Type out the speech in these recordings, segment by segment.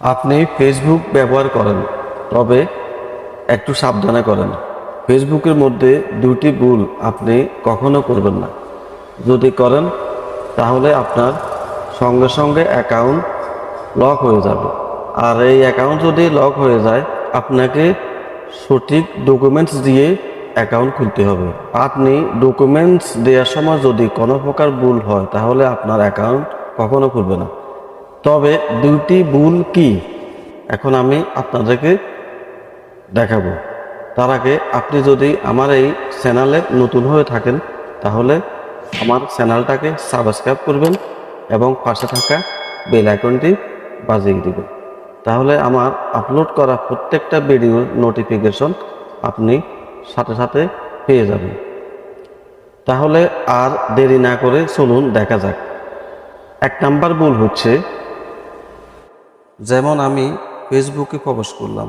আপনি ফেসবুক ব্যবহার করেন, তবে একটু সাবধানে করেন। ফেসবুকের মধ্যে দুটি ভুল আপনি কখনো করবেন না। যদি করেন, তাহলে আপনার সঙ্গে সঙ্গে অ্যাকাউন্ট লক হয়ে যাবে। আর এই অ্যাকাউন্ট যদি লক হয়ে যায়, আপনাকে সঠিক ডকুমেন্টস দিয়ে অ্যাকাউন্ট খুলতে হবে। আপনি ডকুমেন্টস দেওয়ার সময় যদি কোনো প্রকার ভুল হয়, তাহলে আপনার অ্যাকাউন্ট কখনো খুলবে না। তবে দুটি ভুল কি? এখন আমি আপনাদেরকে দেখাবো। তার আগে আপনি যদি আমার এই চ্যানেলে নতুন হয়ে থাকেন, তাহলে আমার চ্যানেলটাকে সাবস্ক্রাইব করবেন এবং পাশে থাকা বেল আইকনটি বাজিয়ে দেবেন। তাহলে আমার আপলোড করা প্রত্যেকটা ভিডিওর নোটিফিকেশন আপনি সাথে সাথে পেয়ে যাবেন। তাহলে আর দেরি না করে চলুন দেখা যাক। এক নাম্বার ভুল হচ্ছে যেমন আমি ফেসবুকে প্রবেশ করলাম।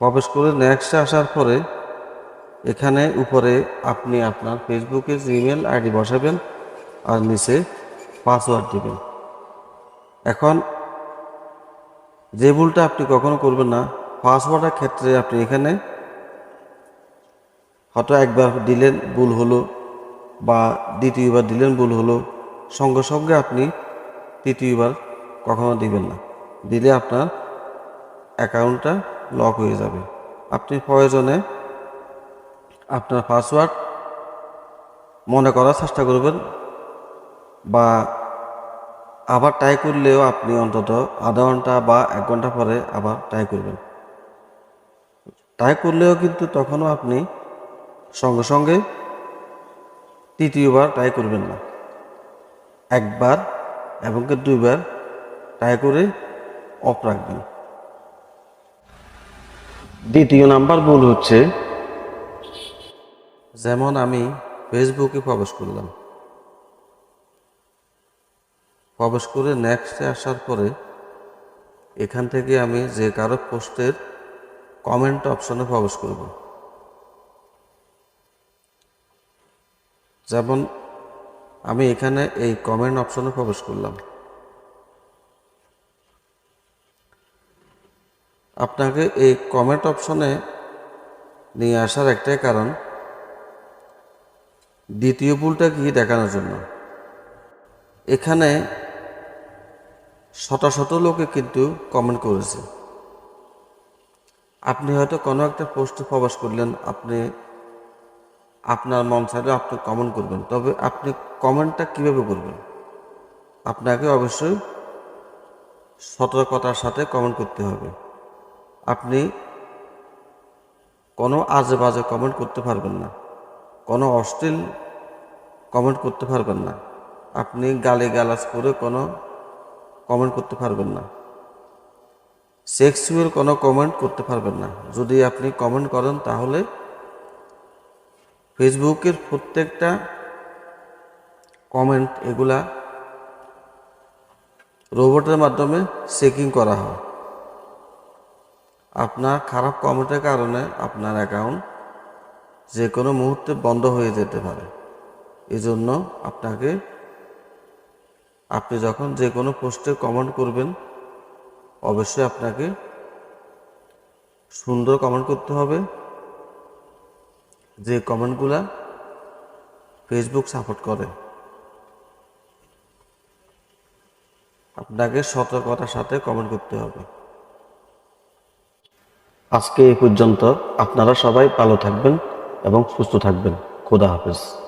প্রবেশ করে নেক্সটে আসার পরে এখানে উপরে আপনি আপনার ফেসবুকে জিমেল আইডি বসাবেন আর নিচে পাসওয়ার্ড দেবেন। এখন যে ভুলটা আপনি কখনো করবেন না পাসওয়ার্ডের ক্ষেত্রে আপনি এখানে হয়তো একবার দিলেন, ভুল হলো বা দ্বিতীয়বার দিলেন, ভুল হলো, সঙ্গে সঙ্গে আপনি তৃতীয়বার কখনো দিবেন না। দিলে আপনার অ্যাকাউন্টটা লক হয়ে যাবে। আপনি প্রয়োজনে আপনার পাসওয়ার্ড মনে করার চেষ্টা করবেন বা আবার ট্রাই করলেও আপনি অন্তত আধা ঘণ্টা বা এক ঘণ্টা পরে আবার ট্রাই করবেন। ট্রাই করলেও কিন্তু তখনও আপনি সঙ্গে সঙ্গে তৃতীয়বার ট্রাই করবেন না। একবার এবং দুইবার ট্রাই করে অফ রাখবেন। দ্বিতীয় নাম্বার ভুল হচ্ছে, যেমন আমি ফেসবুকে প্রবেশ করলাম। প্রবেশ করে নেক্সটে আসার পরে এখান থেকে আমি যে কারও পোস্টের কমেন্ট অপশনে প্রবেশ করব। যেমন আমি এখানে এই কমেন্ট অপশনে প্রবেশ করলাম। আপনাকে এই কমেন্ট অপশনে নিয়ে আসার একটাই কারণ, দ্বিতীয় পুলটা কি দেখানোর জন্য? এখানে শত শত লোকে কিন্তু কমেন্ট করেছে। আপনি হয়তো কোনো একটা পোস্টে প্রবেশ করলেন, আপনি আপনার মন চাইলে আপনি কমেন্ট করবেন। তবে আপনি কমেন্টটা কীভাবে করবেন? আপনাকে অবশ্যই সতর্কতার সাথে কমেন্ট করতে হবে। আপনি কোনো আজে বাজে কমেন্ট করতে পারবেন না। কোনো অশ্লীল কমেন্ট করতে পারবেন না। আপনি গালি গালাজ করে কোনো কমেন্ট করতে পারবেন না। সেক্সুয়াল কোনো কমেন্ট করতে পারবেন না। যদি আপনি কমেন্ট করেন তাহলে ফেসবুকের প্রত্যেকটা কমেন্ট এগুলা রোবটের মাধ্যমে চেকিং করা হয়। আপনার খারাপ কমেন্টের কারণে আপনার অ্যাকাউন্ট যে কোনো মুহূর্তে বন্ধ হয়ে যেতে পারে। এজন্য আপনাকে, আপনি যখন যে কোনো পোস্টে কমেন্ট করবেন, অবশ্যই আপনাকে সুন্দর কমেন্ট করতে হবে। যে কমেন্টগুলা ফেসবুক সাপোর্ট করে। আপনাকে সতর্কতার সাথে কমেন্ট করতে হবে। আজকে এই পর্যন্ত। আপনারা সবাই ভালো থাকবেন এবং সুস্থ থাকবেন। খোদা হাফেজ।